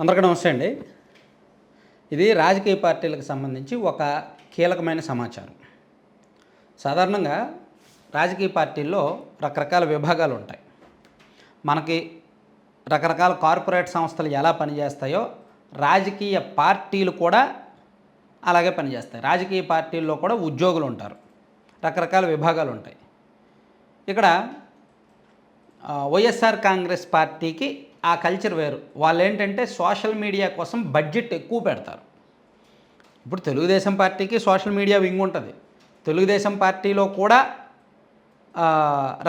అందరికీ నమస్తే అండి. ఇది రాజకీయ పార్టీలకు సంబంధించి ఒక కీలకమైన సమాచారం. సాధారణంగా రాజకీయ పార్టీల్లో రకరకాల విభాగాలు ఉంటాయి. మనకి రకరకాల కార్పొరేట్ సంస్థలు ఎలా పనిచేస్తాయో రాజకీయ పార్టీలు కూడా అలాగే పనిచేస్తాయి. రాజకీయ పార్టీల్లో కూడా ఉద్యోగులు ఉంటారు. రకరకాల విభాగాలు ఉంటాయి. ఇక్కడ వైఎస్ఆర్ కాంగ్రెస్ పార్టీకి ఆ కల్చర్ వేరు. వాళ్ళు ఏంటంటే సోషల్ మీడియా కోసం బడ్జెట్ ఎక్కువ పెడతారు. ఇప్పుడు తెలుగుదేశం పార్టీకి సోషల్ మీడియా వింగ్ ఉంటుంది. తెలుగుదేశం పార్టీలో కూడా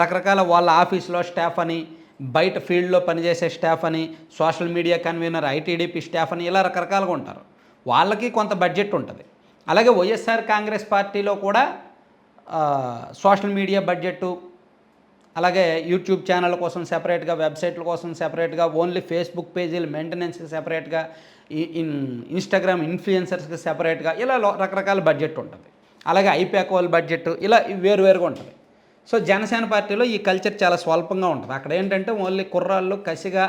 రకరకాల వాళ్ళ ఆఫీస్లో స్టాఫ్ అని బయట ఫీల్డ్లో పనిచేసే స్టాఫ్ అని social media convenor ITDP staff అని ఇలా రకరకాలుగా ఉంటారు. వాళ్ళకి కొంత బడ్జెట్ ఉంటుంది. అలాగే వైఎస్ఆర్ కాంగ్రెస్ పార్టీలో కూడా సోషల్ మీడియా బడ్జెట్ అలాగే యూట్యూబ్ ఛానల్ కోసం సెపరేట్గా వెబ్సైట్ల కోసం సెపరేట్గా ఓన్లీ ఫేస్బుక్ పేజీలు మెయింటెనెన్స్కి సెపరేట్గా ఇన్ ఇన్స్టాగ్రామ్ ఇన్ఫ్లుయెన్సర్స్కి సెపరేట్గా ఇలా రకరకాల బడ్జెట్ ఉంటుంది. అలాగే ఐపాక్ వాళ్ళ బడ్జెట్ ఇలా వేరువేరుగా ఉంటుంది. సో జనసేన పార్టీలో ఈ కల్చర్ చాలా స్వల్పంగా ఉంటుంది. అక్కడ ఏంటంటే ఓన్లీ కుర్రాళ్ళు కసిగా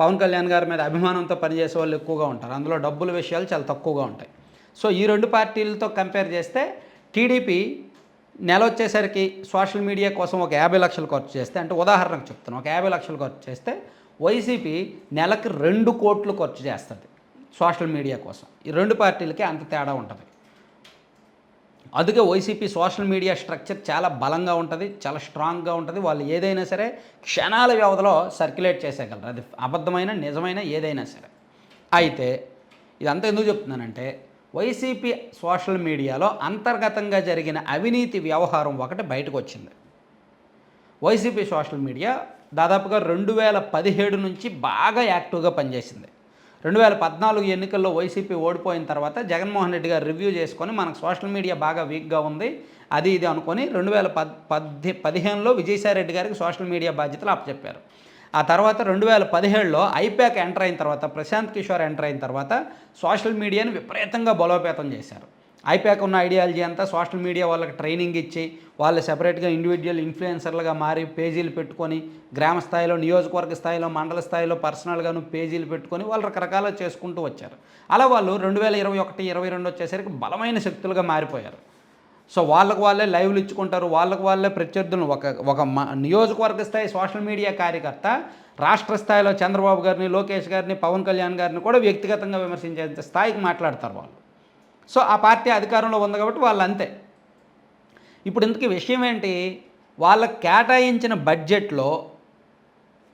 పవన్ కళ్యాణ్ గారి మీద అభిమానంతో పనిచేసే వాళ్ళు ఎక్కువగా ఉంటారు. అందులో డబ్బుల విషయాలు చాలా తక్కువగా ఉంటాయి. సో ఈ రెండు పార్టీలతో కంపేర్ చేస్తే టీడీపీ నెల వచ్చేసరికి సోషల్ మీడియా కోసం ఒక యాభై లక్షలు ఖర్చు చేస్తే అంటే ఉదాహరణకు చెప్తాను ఒక యాభై లక్షలు ఖర్చు చేస్తే వైసీపీ నెలకు రెండు కోట్లు ఖర్చు చేస్తుంది సోషల్ మీడియా కోసం. ఈ రెండు పార్టీలకి అంత తేడా ఉంటుంది. అందుకే వైసీపీ సోషల్ మీడియా స్ట్రక్చర్ చాలా బలంగా ఉంటుంది చాలా స్ట్రాంగ్గా ఉంటుంది. వాళ్ళు ఏదైనా సరే క్షణాల వ్యవధిలో సర్క్యులేట్ చేసేయగలరు. అది అబద్ధమైన నిజమైన ఏదైనా సరే. అయితే ఇదంతా ఎందుకు చెప్తున్నానంటే వైసీపీ సోషల్ మీడియాలో అంతర్గతంగా జరిగిన అవినీతి వ్యవహారం ఒకటి బయటకు వచ్చింది వైసీపీ సోషల్ మీడియా దాదాపుగా రెండు వేల పదిహేడు నుంచి బాగా యాక్టివ్గా పనిచేసింది. రెండు వేల పద్నాలుగు ఎన్నికల్లో వైసీపీ ఓడిపోయిన తర్వాత జగన్మోహన్ రెడ్డి గారు రివ్యూ చేసుకొని మనకు సోషల్ మీడియా బాగా వీక్గా ఉంది. అది ఇది అనుకొని రెండు వేల పద్ పది పదిహేనులో విజయసాయి రెడ్డి గారికి సోషల్ మీడియా బాధ్యతలు అప్పచెప్పారు. ఆ తర్వాత రెండు వేల పదిహేడులో ఐపాక్ ఎంటర్ అయిన తర్వాత ప్రశాంత్ కిషోర్ ఎంటర్ అయిన తర్వాత సోషల్ మీడియాని విపరీతంగా బలోపేతం చేశారు. ఐపాక్ ఉన్న ఐడియాలజీ అంతా సోషల్ మీడియా వాళ్ళకి ట్రైనింగ్ ఇచ్చి వాళ్ళు సెపరేట్గా ఇండివిజువల్ ఇన్ఫ్లుయెన్సర్లుగా మారి పేజీలు పెట్టుకొని గ్రామ స్థాయిలో నియోజకవర్గ స్థాయిలో మండల స్థాయిలో పర్సనల్గాను పేజీలు పెట్టుకొని వాళ్ళు రకరకాల చేసుకుంటూ వచ్చారు. అలా వాళ్ళు రెండు వేల ఇరవై ఒకటి ఇరవై రెండు వచ్చేసరికి బలమైన శక్తులుగా మారిపోయారు. సో వాళ్ళకు వాళ్ళే లైవ్లు ఇచ్చుకుంటారు వాళ్ళకు వాళ్ళే ప్రత్యర్థులను ఒక ఒక మ- నియోజకవర్గ స్థాయి సోషల్ మీడియా కార్యకర్త రాష్ట్ర స్థాయిలో చంద్రబాబు గారిని లోకేష్ గారిని పవన్ కళ్యాణ్ గారిని కూడా వ్యక్తిగతంగా విమర్శించేంత స్థాయికి మాట్లాడతారు వాళ్ళు. సో ఆ పార్టీ అధికారంలో ఉంది కాబట్టి వాళ్ళు అంతే ఇప్పుడు ఇంతకీ విషయం ఏంటి? వాళ్ళకి కేటాయించిన బడ్జెట్లో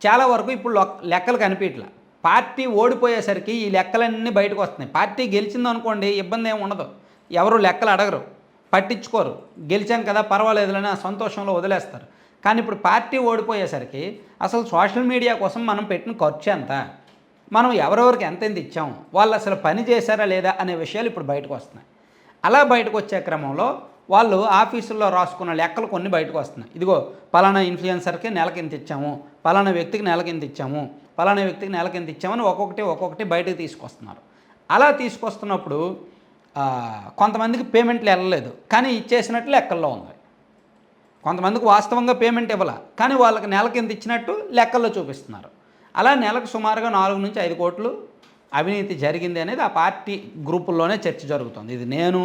చాలా వరకు ఇప్పుడు లెక్కలు కనిపించట్లా పార్టీ ఓడిపోయేసరికి ఈ లెక్కలన్నీ బయటకు వస్తున్నాయి. పార్టీ గెలిచిందనుకోండి ఇబ్బంది ఏమి ఉండదు. ఎవరు లెక్కలు అడగరు. పట్టించుకోరు. గెలిచాం కదా పర్వాలేదులని ఆ సంతోషంలో వదిలేస్తారు. కానీ ఇప్పుడు పార్టీ ఓడిపోయేసరికి అసలు సోషల్ మీడియా కోసం మనం పెట్టిన ఖర్చు ఎంత? మనం ఎవరెవరికి ఎంత ఎంత ఇచ్చాం? వాళ్ళు అసలు పని చేశారా లేదా అనే విషయాలు ఇప్పుడు బయటకు వస్తున్నాయి. అలా బయటకు వచ్చే క్రమంలో వాళ్ళు ఆఫీసుల్లో రాసుకున్న లెక్కలు కొన్ని బయటకు వస్తున్నాయి. ఇదిగో పలానా ఇన్ఫ్లుయెన్సర్కి నెలకి ఇంత ఇచ్చాము? పలానా వ్యక్తికి నెలకి ఇంత ఇచ్చాము? పలానా వ్యక్తికి నెలకి ఇంత ఇచ్చామని ఒక్కొక్కటి ఒక్కొక్కటి బయటకు తీసుకొస్తున్నారు. అలా తీసుకొస్తున్నప్పుడు కొంతమందికి పేమెంట్లు వెళ్ళలేదు కానీ ఇచ్చేసినట్టు లెక్కల్లో ఉంది. కొంతమందికి వాస్తవంగా పేమెంట్ ఇవ్వాల కానీ వాళ్ళకి నెలకి ఎంత ఇచ్చినట్టు లెక్కల్లో చూపిస్తున్నారు. అలా నెలకు సుమారుగా నాలుగు నుంచి ఐదు కోట్లు అవినీతి జరిగింది అనేది ఆ పార్టీ గ్రూపుల్లోనే చర్చ జరుగుతుంది. ఇది నేను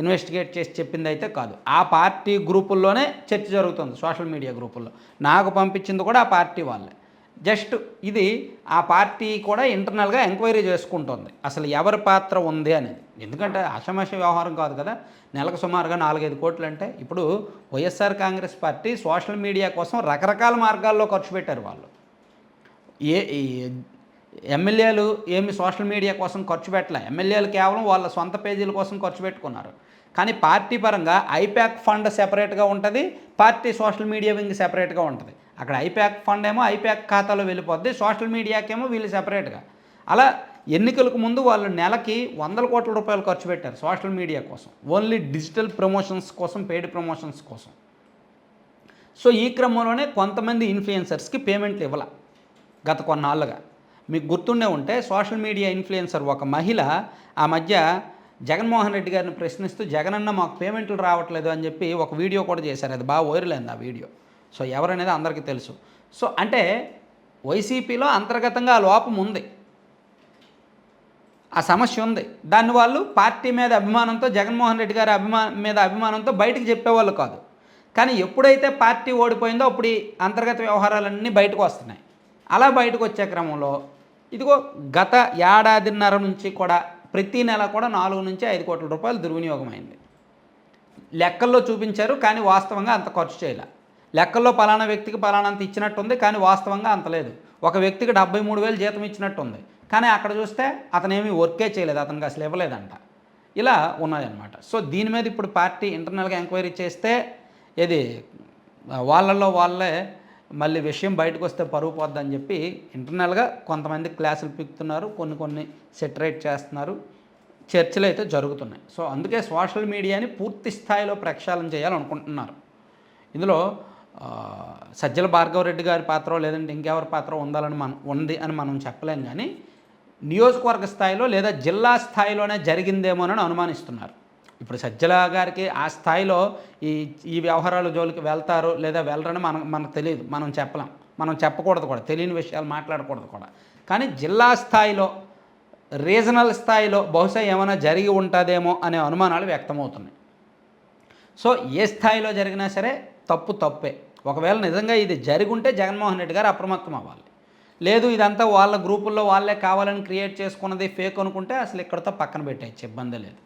ఇన్వెస్టిగేట్ చేసి చెప్పింది అయితే కాదు. ఆ పార్టీ గ్రూపుల్లోనే చర్చ జరుగుతుంది సోషల్ మీడియా గ్రూపుల్లో. నాకు పంపించింది కూడా ఆ పార్టీ వాళ్ళే. జస్ట్ ఇది ఆ పార్టీ కూడా ఇంటర్నల్గా ఎంక్వైరీ చేసుకుంటుంది. అసలు ఎవరి పాత్ర ఉంది అనేది. ఎందుకంటే అసమశ వ్యవహారం కాదు కదా. నెలకు సుమారుగా నాలుగైదు కోట్లు అంటే ఇప్పుడు YSR Congress party social media కోసం రకరకాల మార్గాల్లో ఖర్చు పెట్టారు వాళ్ళు. ఏ ఎమ్మెల్యేలు ఏమి సోషల్ మీడియా కోసం ఖర్చు పెట్టలే. ఎమ్మెల్యేలు కేవలం వాళ్ళ సొంత పేజీల కోసం ఖర్చు పెట్టుకున్నారు. కానీ పార్టీ పరంగా ఐప్యాక్ ఫండ్ సెపరేట్గా ఉంటుంది పార్టీ సోషల్ మీడియా వింగ్ సెపరేట్గా ఉంటుంది. అక్కడ ఐప్యాక్ ఫండ్ ఏమో ఐప్యాక్ ఖాతాలో వెళ్ళిపోద్ది సోషల్ మీడియాకేమో వీళ్ళు సెపరేట్గా. అలా ఎన్నికలకు ముందు వాళ్ళు నెలకి వందల కోట్ల రూపాయలు ఖర్చు పెట్టారు సోషల్ మీడియా కోసం. ఓన్లీ డిజిటల్ ప్రమోషన్స్ కోసం పెయిడ్ ప్రమోషన్స్ కోసం. సో ఈ క్రమంలోనే కొంతమంది ఇన్ఫ్లుయెన్సర్స్కి పేమెంట్లు ఇవ్వాల గత కొన్నాళ్ళుగా. మీకు గుర్తుండే ఉంటే సోషల్ మీడియా ఇన్ఫ్లుయెన్సర్ ఒక మహిళ ఆ మధ్య జగన్మోహన్ రెడ్డి గారిని ప్రశ్నిస్తూ జగనన్న మాకు పేమెంట్లు రావట్లేదు అని చెప్పి ఒక వీడియో కూడా చేశారు. అది బాగా వైరల్ అయింది ఆ వీడియో. సో ఎవరనేది అందరికీ తెలుసు. సో అంటే వైసీపీలో అంతర్గతంగా ఆ లోపం ఉంది. ఆ సమస్య ఉంది. దాన్ని వాళ్ళు పార్టీ మీద అభిమానంతో జగన్మోహన్ రెడ్డి గారి అభిమా మీద అభిమానంతో బయటకు చెప్పేవాళ్ళు కాదు. కానీ ఎప్పుడైతే పార్టీ ఓడిపోయిందో అప్పుడు ఈ అంతర్గత వ్యవహారాలన్నీ బయటకు వస్తున్నాయి. అలా బయటకు వచ్చే క్రమంలో ఇదిగో గత ఏడాదిన్నర నుంచి కూడా ప్రతి నెల కూడా నాలుగు నుంచి ఐదు కోట్ల రూపాయలు దుర్వినియోగం అయింది లెక్కల్లో చూపించారు కానీ వాస్తవంగా అంత ఖర్చు చేయలే. లెక్కల్లో పలానా వ్యక్తికి పలానంత ఇచ్చినట్టుంది కానీ వాస్తవంగా అంత లేదు. ఒక వ్యక్తికి డెబ్బై మూడు వేలు జీతం ఇచ్చినట్టుంది. కానీ అక్కడ చూస్తే అతనేమి వర్కే చేయలేదు అతనికి అసలు ఇవ్వలేదంట. ఇలా ఉన్నాయన్నమాట. సో దీని మీద ఇప్పుడు పార్టీ ఇంటర్నల్గా ఎంక్వైరీ చేస్తే ఇది వాళ్ళల్లో వాళ్ళే మళ్ళీ విషయం బయటకు వస్తే పరుగు పోద్దని చెప్పి ఇంటర్నల్గా కొంతమంది క్లాసులు పిక్తున్నారు కొన్ని కొన్ని సెటరేట్ చేస్తున్నారు. చర్చలు అయితే జరుగుతున్నాయి. సో అందుకే సోషల్ మీడియాని పూర్తి స్థాయిలో ప్రక్షాళన చేయాలనుకుంటున్నారు. ఇందులో సజ్జల భార్గవ రెడ్డి గారి పాత్ర లేదంటే ఇంకెవరి పాత్ర ఉండాలని మనం ఉంది అని మనం చెప్పలేం కానీ నియోజకవర్గ స్థాయిలో లేదా జిల్లా స్థాయిలోనే జరిగిందేమోనని అనుమానిస్తున్నారు. ఇప్పుడు సజ్జల గారికి ఆ స్థాయిలో ఈ ఈ వ్యవహారాల జోలికి వెళ్తారు లేదా వెళ్ళరని మనం మనకు తెలియదు. మనం చెప్పలేం. మనం చెప్పకూడదు కూడా. తెలియని విషయాలు మాట్లాడకూడదు కూడా. కానీ జిల్లా స్థాయిలో రీజనల్ స్థాయిలో బహుశా ఏమైనా జరిగి ఉంటుందేమో అనే అనుమానాలు వ్యక్తమవుతున్నాయి. సో ఏ స్థాయిలో జరిగినా సరే తప్పు తప్పే. ఒకవేళ నిజంగా ఇది జరిగుంటే జగన్మోహన్ రెడ్డి గారు అప్రమత్తం అవ్వాలి. లేదు ఇదంతా వాళ్ళ గ్రూపుల్లో వాళ్ళే కావాలని క్రియేట్ చేసుకున్నది ఫేక్ అనుకుంటే అసలు ఇక్కడతో పక్కన పెట్టేయచ్చు ఇబ్బంది లేదు.